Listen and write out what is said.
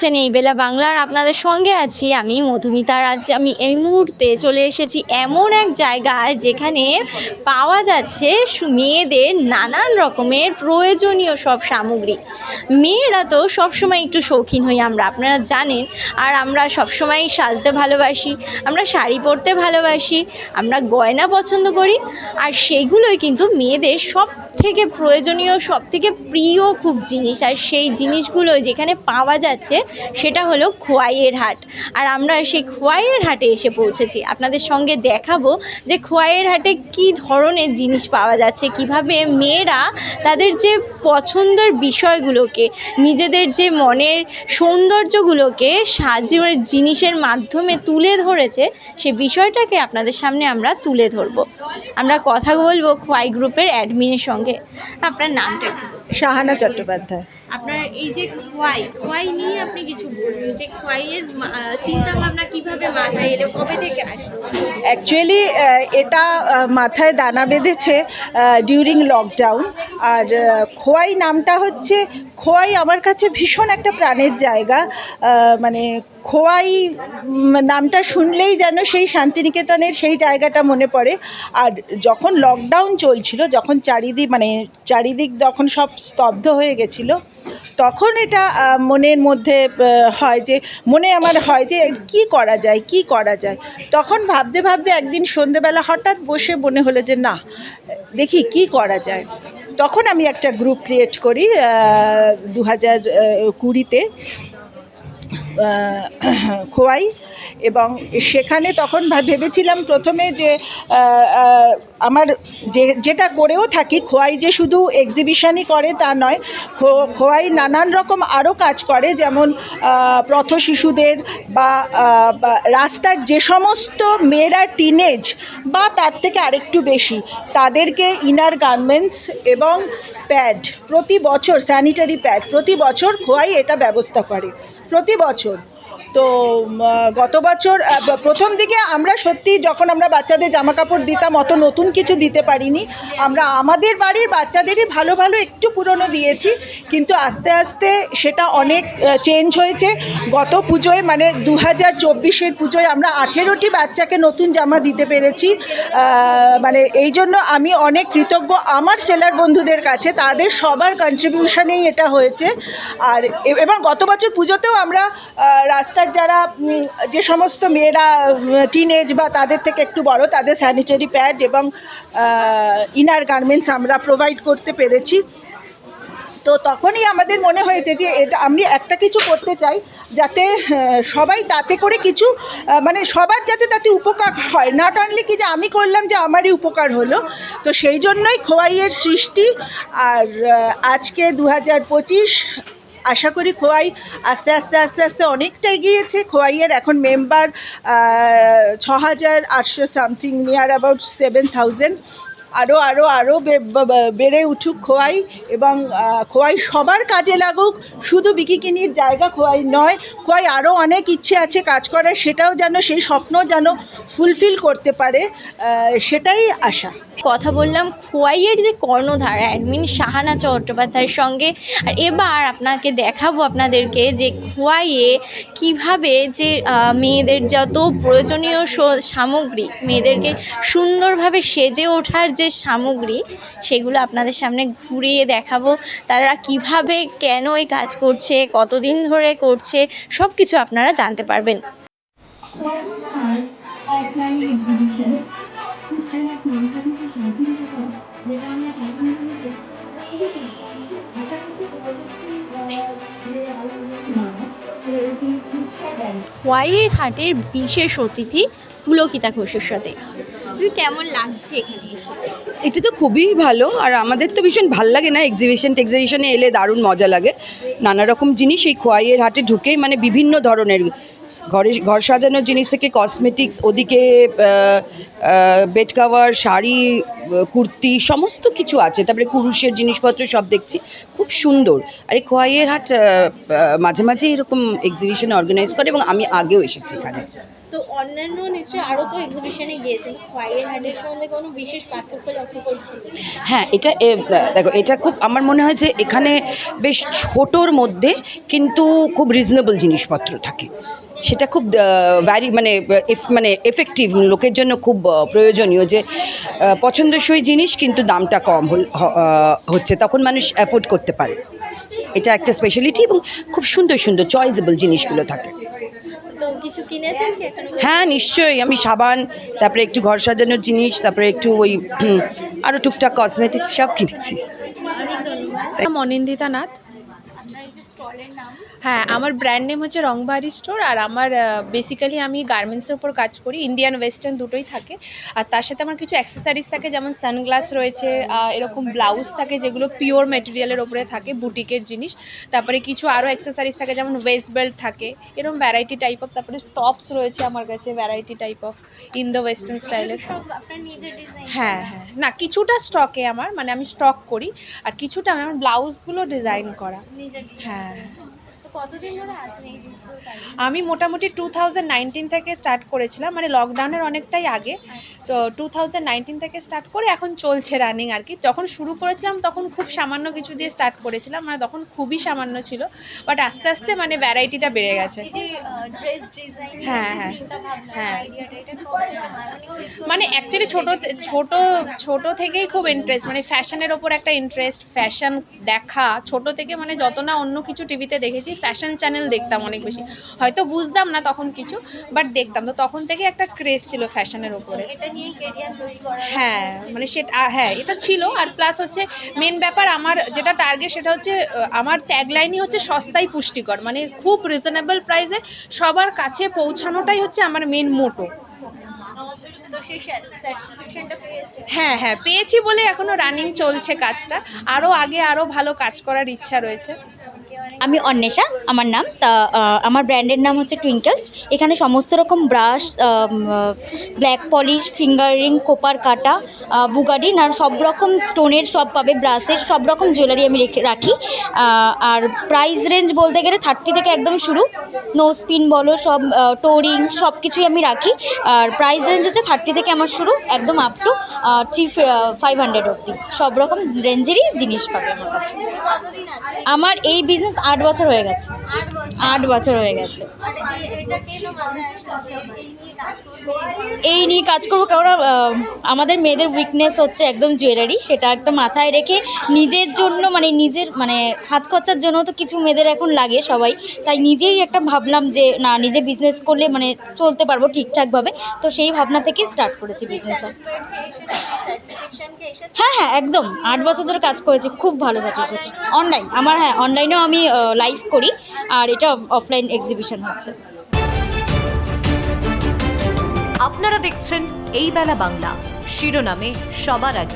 দেখছেন এই বেলা বাংলার আপনাদের সঙ্গে আছি আমি মধুমিতার আজ আমি এই মুহূর্তে চলে এসেছি এমন এক জায়গায় যেখানে পাওয়া যাচ্ছে মেয়েদের নানান রকমের প্রয়োজনীয় সব সামগ্রী। মেয়েরা তো সবসময় একটু শৌখিন হই আমরা, আপনারা জানেন। আর আমরা সবসময় সাজতে ভালোবাসি, আমরা শাড়ি পরতে ভালোবাসি, আমরা গয়না পছন্দ করি। আর সেগুলোই কিন্তু মেয়েদের সব থেকে প্রয়োজনীয় সব থেকে প্রিয় খুব জিনিস। আর সেই জিনিসগুলো যেখানে পাওয়া যাচ্ছে সেটা হলো খোয়াইয়ের হাট। আর আমরা সেই খোয়াইয়ের হাটে এসে পৌঁছেছি। আপনাদের সঙ্গে দেখাবো যে খোয়াইয়ের হাটে কি ধরনের জিনিস পাওয়া যাচ্ছে, কীভাবে মেয়েরা তাদের যে পছন্দের বিষয়গুলোকে, নিজেদের যে মনের সৌন্দর্যগুলোকে সাজের জিনিসের মাধ্যমে তুলে ধরেছে, সে বিষয়টাকে আপনাদের সামনে আমরা তুলে ধরবো। আমরা কথা বলব খোয়াই গ্রুপের অ্যাডমিনের সঙ্গে। আপনার নামটা। শাহানা চট্টোপাধ্যায়। আপনার এই যে খোয়াই খোয়াই নিয়ে আপনি কিছু বলুন যে খোয়াইয়ের চিন্তা ভাবনা কীভাবে মাথায় এলো, কবে থেকে আসলো? অ্যাকচুয়ালি এটা মাথায় দানা বেঁধেছে ডিউরিং লকডাউন আর খোয়াই নামটা হচ্ছে, খোয়াই আমার কাছে ভীষণ একটা প্রাণের জায়গা মানে খোয়াই নামটা শুনলেই যেন সেই শান্তিনিকেতনের সেই জায়গাটা মনে পড়ে। আর যখন লকডাউন চলছিল, যখন চারিদিক মানে চারিদিক যখন সব স্তব্ধ হয়ে গেছিল, তখন এটা মনের মধ্যে হয় যে, মনে আমার হয় যে, কি করা যায়, কি করা যায়? তখন ভাবতে ভাবতে একদিন সন্ধেবেলা হঠাৎ বসে মনে হলো যে, না, দেখি কি করা যায়? তখন আমি একটা গ্রুপ ক্রিয়েট করি দু হাজার কুড়িতে। খোয়াই এবং সেখানে তখন ভেবেছিলাম প্রথমে যে আমার যে, যেটা করেও থাকি, খোয়াই যে শুধু এক্সিবিশনই করে তা নয়, খো- খোয়াই নানান রকম আরও কাজ করে, যেমন পথ শিশুদের বা রাস্তার যে সমস্ত মেয়েরা টিনেজ বা তার থেকে আরেকটু বেশি, তাদেরকে ইনার গার্মেন্টস এবং প্যাড প্রতি বছর স্যানিটারি প্যাড প্রতি বছর খোয়াই এটা ব্যবস্থা করে। প্রতি বছর। তো গত বছর প্রথম দিকে আমরা সত্যি যখন আমরা বাচ্চাদের জামা কাপড় দিতাম, অত নতুন কিছু দিতে পারিনি। আমরা আমাদের বাড়ির বাচ্চাদেরই ভালো ভালো একটু পুরনো দিয়েছি, কিন্তু আস্তে আস্তে সেটা অনেক চেঞ্জ হয়েছে। গত পুজোয় মানে দু হাজার চব্বিশের পুজোয় আমরা আঠেরোটি বাচ্চাকে নতুন জামা দিতে পেরেছি। মানে এই জন্য আমি অনেক কৃতজ্ঞ আমার সেলার বন্ধুদের কাছে, তাদের সবার কন্ট্রিবিউশনেই এটা হয়েছে। আর এবং গত বছর পুজোতেও আমরা রাস্তার যারা যে সমস্ত মেয়েরা টিনেজ বা তাদের থেকে একটু বড়, তাদের স্যানিটারি প্যাড এবং ইনার গার্মেন্টস আমরা প্রোভাইড করতে পেরেছি। তো তখনই আমাদের মনে হয়েছে যে এটা, আমি একটা কিছু করতে চাই যাতে সবাই তাতে করে কিছু মানে সবার যাতে তাতে উপকার হয়। নট অনলি কি যে আমি করলাম যে আমারই উপকার হলো, তো সেই জন্যই খোয়াইয়ের সৃষ্টি। আর আজকে দু হাজার পঁচিশ আশা করি খোয়াই আস্তে আস্তে আস্তে আস্তে অনেকটা এগিয়েছে। খোয়াইয়ের এখন মেম্বার ছ হাজার আটশো something near about seven thousand আরও আরও আরও বেড়ে উঠুক খোয়াই এবং খোয়াই সবার কাজে লাগুক। শুধু বিকিকিনির জায়গা খোয়াই নয়, খোয়াই আরও অনেক ইচ্ছে আছে কাজ করার, সেটাও যেন সেই স্বপ্ন যেন ফুলফিল করতে পারে সেটাই আশা। কথা বললাম, খোয়াইয়ের যে কর্ণধার, অ্যাডমিন সাহানা চট্টোপাধ্যায়ের সঙ্গে, আর এবার আপনাকে দেখাবো আপনাদেরকে যে খোয়াইয়ে কীভাবে যে মেয়েদের যত প্রয়োজনীয় সামগ্রী, মেয়েদেরকে সুন্দরভাবে সেজে ওঠার যে সামগ্রী সেগুলো আপনাদের সামনে ঘুরিয়ে দেখাবো। তারা কীভাবে কেন এই কাজ করছে, কতদিন ধরে করছে সব কিছু আপনারা জানতে পারবেন। খোয়াইয়ের হাটের বিশেষ অতিথি পুলকিতা ঘোষের সাথে। কেমন লাগছে এখানে? এটা তো খুবই ভালো, আর আমাদের তো ভীষণ ভালো লাগে না এক্সিবিশন টেক্সিবিশনে এলে দারুণ মজা লাগে। নানা রকম জিনিস এই খোয়াইয়ের হাটে ঢুকেই মানে বিভিন্ন ধরনের ঘরে ঘর সাজানোর জিনিস থেকে কসমেটিক্স ওদিকে বেড কাভার শাড়ি কুর্তি, সমস্ত কিছু আছে। তারপরে কুরুষের জিনিসপত্র সব দেখছি, খুব সুন্দর। আর এই খোয়াইয়ের হাট মাঝে মাঝে এরকম এক্সিবিশন অর্গানাইজ করে এবং আমি আগেও এসেছি এখানে। তো অন্যান্য নিশ্চয়ই আরও তো এক্সিবিশনে গিয়েছেন। খোয়াইয়ের হাটের সঙ্গে কোনো বিশেষ পার্থক্য লক্ষ্য করছেন? হ্যাঁ এটা দেখো, এটা খুব, আমার মনে হয় যে এখানে বেশ ছোটোর মধ্যে কিন্তু খুব রিজনেবল জিনিসপত্র থাকে। সেটা খুব ভ্যারি মানে মানে এফেক্টিভ লোকের জন্য খুব প্রয়োজনীয় যে পছন্দসই জিনিস কিন্তু দামটা কম হচ্ছে, তখন মানুষ অ্যাফোর্ড করতে পারে। এটা একটা স্পেশালিটি এবং খুব সুন্দর সুন্দর চয়েসেবল জিনিসগুলো থাকে। তো কিছু কিনেছেন কি এখন? হ্যাঁ নিশ্চয়ই। আমি সাবান তারপরে একটু ঘর সাজানোর জিনিস তারপরে একটু ওই আরও আরও টুকটাক কসমেটিক্স সব কিনেছি। অনিন্দিতা নাথ। আপনার এই যে স্টলের নাম হ্যাঁ আমার ব্র্যান্ড নেম হচ্ছে রংবাহারি স্টোর আর আমার বেসিক্যালি আমি গার্মেন্টসের উপর কাজ করি। ইন্ডিয়ান ওয়েস্টার্ন দুটোই থাকে। আর তার সাথে আমার কিছু অ্যাক্সেসারিজ থাকে যেমন সানগ্লাস রয়েছে এরকম ব্লাউজ থাকে যেগুলো পিওর মেটেরিয়ালের ওপরে থাকে বুটিকের জিনিস। তারপরে কিছু আরও অ্যাক্সেসারিজ থাকে যেমন ওয়েস্ট বেল্ট থাকে। এরকম ভ্যারাইটি টাইপ অফ তারপরে টপস রয়েছে আমার কাছে variety type of in the western স্টাইলের হ্যাঁ হ্যাঁ। না কিছুটা স্টকে আমার মানে আমি স্টক করি। আর কিছুটা আমার ব্লাউজগুলো ডিজাইন করা। হ্যাঁ। আমি মোটামুটি টু থাউজেন্ড নাইনটিন থেকে স্টার্ট করেছিলাম মানে লকডাউনের অনেকটাই আগে। তো টু থাউজেন্ড নাইনটিন থেকে স্টার্ট করে এখন চলছে রানিং আর কি। যখন শুরু করেছিলাম তখন খুব সামান্য কিছু দিয়ে স্টার্ট করেছিলাম মানে তখন খুবই সামান্য ছিল। বাট আস্তে আস্তে মানে ভ্যারাইটিটা বেড়ে গেছে। হ্যাঁ, হ্যাঁ। হ্যাঁ। মানে মানে অ্যাকচুয়ালি ছোটো ছোট ছোট থেকেই খুব ইন্টারেস্ট মানে ফ্যাশনের ওপর একটা ইন্টারেস্ট ফ্যাশন দেখা ছোট থেকে মানে যত না অন্য কিছু টিভিতে দেখেছি ফ্যাশন চ্যানেল দেখতাম অনেক বেশি। হয়তো বুঝতাম না তখন কিছু বাট দেখতাম। তো তখন থেকে একটা ক্রেজ ছিল ফ্যাশনের ওপরে হ্যাঁ মানে সেটা হ্যাঁ এটা ছিল। আর প্লাস হচ্ছে মেন ব্যাপার আমার যেটা টার্গেট সেটা হচ্ছে আমার ট্যাগলাইনই হচ্ছে সস্তায় পুষ্টিকর। মানে খুব রিজনেবল প্রাইসে সবার কাছে পৌঁছানোটাই হচ্ছে আমার মেন মোটো হ্যাঁ হ্যাঁ পেয়েছি বলে এখনও রানিং চলছে কাজটা। আরও আগে আরও ভালো কাজ করার ইচ্ছা রয়েছে। আমি অন্বেষা, আমার নাম, তা আমার ব্র্যান্ডের নাম হচ্ছে টুইঙ্কেলস। এখানে সমস্ত রকম brush black polish, fingering, copper কাটা বুগাডিন আর সব রকম স্টোনের সব পাবে, ব্রাশের সব রকম জুয়েলারি আমি রেখে, রাখি। আর প্রাইস রেঞ্জ বলতে গেলে থার্টি থেকে একদম শুরু। নো স্পিন বলো, সব টোরিং, সব কিছুই আমি রাখি। আর প্রাইস রেঞ্জ হচ্ছে থার্টি থেকে আমার শুরু, একদম up to three five hundred অবধি। সব রকম রেঞ্জেরই জিনিস পাবে আমার কাছে। আমার এই বিজনেস আট বছর হয়ে গেছে। আট বছর হয়ে গেছে। এই নিয়ে কাজ করবে, কারণ আমাদের মেয়েদের উইকনেস হচ্ছে একদম জুয়েলারি সেটা একটা মাথায় রেখে নিজের জন্য মানে নিজের মানে হাত খরচার জন্য তো কিছু মেয়েদের এখন লাগে সবাই। তাই নিজেই একটা ভাবলাম যে, না, নিজে বিজনেস করলে মানে চলতে পারব ঠিকঠাকভাবে। তো সেই ভাবনা থেকেই স্টার্ট করেছি বিজনেস হ্যাঁ হ্যাঁ একদম। আট বছর ধরে কাজ করেছি, খুব ভালো স্যাটিসফ্যাকশন অনলাইন আমার হ্যাঁ অনলাইনেও আমি লাইভ করি, আর এটা অফলাইন এক্সিবিশন হচ্ছে। আপনারা দেখছেন এই বেলা বাংলা। শিরোনামে সবার আগে।